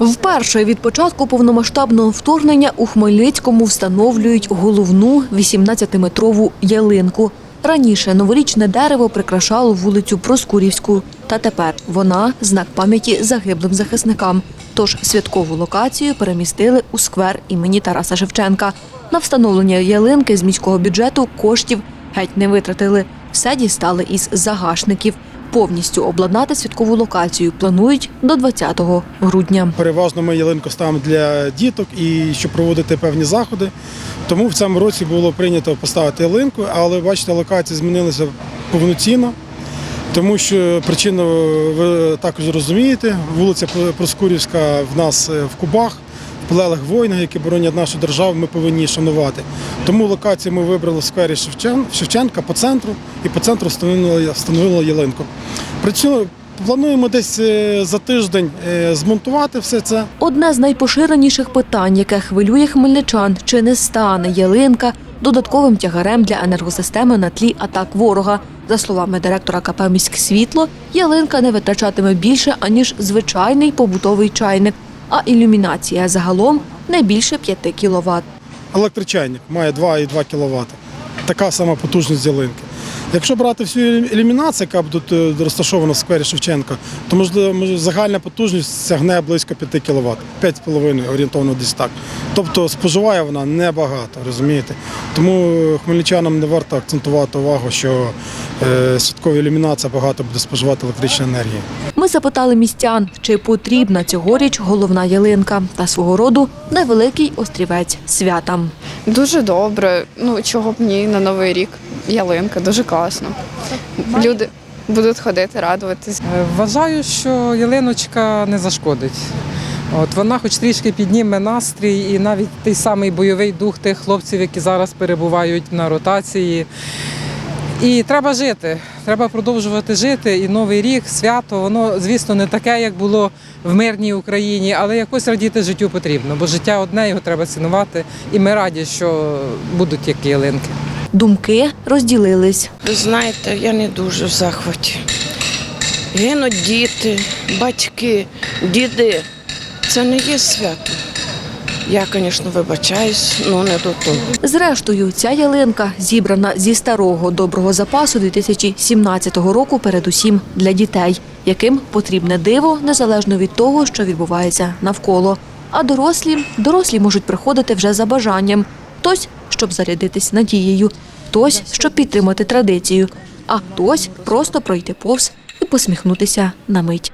Вперше від початку повномасштабного вторгнення у Хмельницькому встановлюють головну 18-метрову ялинку. Раніше новорічне дерево прикрашало вулицю Проскурівську, та тепер вона знак пам'яті загиблим захисникам. Тож святкову локацію перемістили у сквер імені Тараса Шевченка. На встановлення ялинки з міського бюджету коштів геть не витратили. Все дістали із загашників. Повністю обладнати святкову локацію планують до 20 грудня. Переважно ми ялинку ставимо для діток і щоб проводити певні заходи. Тому в цьому році було прийнято поставити ялинку, але бачите, локація змінилася повноцінно. Тому що причину ви також розумієте, вулиця Проскурівська в нас е, в Кубах, полеглих воїнах, які боронять нашу державу, ми повинні шанувати. Тому локацію ми вибрали в сквері Шевченка по центру і по центру встановили ялинку. Причому плануємо десь е, за тиждень е, змонтувати все це. Одне з найпоширеніших питань, яке хвилює хмельничан, чи не стане ялинка додатковим тягарем для енергосистеми на тлі атак ворога. За словами директора КП «Міськсвітло», ялинка не витрачатиме більше, аніж звичайний побутовий чайник, а ілюмінація загалом не більше 5 кВт. Електричайник має 2,2 кВт. Така сама потужність ялинки. Якщо брати всю ілюмінацію, яка тут е, розташована в сквері Шевченка, то можливо загальна потужність сягне близько 5 кВт, 5,5 орієнтовно десь так. Тобто споживає вона небагато, розумієте? Тому хмельничанам не варто акцентувати увагу, що е, святкова ілюмінація багато буде споживати електричної енергії. Ми запитали містян, чи потрібна цьогоріч головна ялинка та свого роду невеликий острівець свята. Дуже добре. Ну чого б ні на новий рік. Ялинка, дуже класно. Люди будуть ходити, радуватись. Е, Вважаю, що ялиночка не зашкодить. От вона хоч трішки підніме настрій, і навіть той самий бойовий дух тих хлопців, які зараз перебувають на ротації. І треба жити, треба продовжувати жити. І Новий рік, свято, воно, звісно, не таке, як було в мирній Україні, але якось радіти життю потрібно, бо життя одне, його треба цінувати. І ми раді, що будуть які ялинки. Думки розділились. Ви знаєте, я не дуже в захваті. Гинуть діти, батьки, діди. Це не є свято. Я, звісно, вибачаюсь, але не до того. Зрештою, ця ялинка зібрана зі старого доброго запасу 2017 року, передусім для дітей, яким потрібне диво незалежно від того, що відбувається навколо. А дорослі дорослі можуть приходити вже за бажанням. Хтось, щоб зарядитись надією, хтось, щоб підтримати традицію, а хтось просто пройти повз і посміхнутися на мить.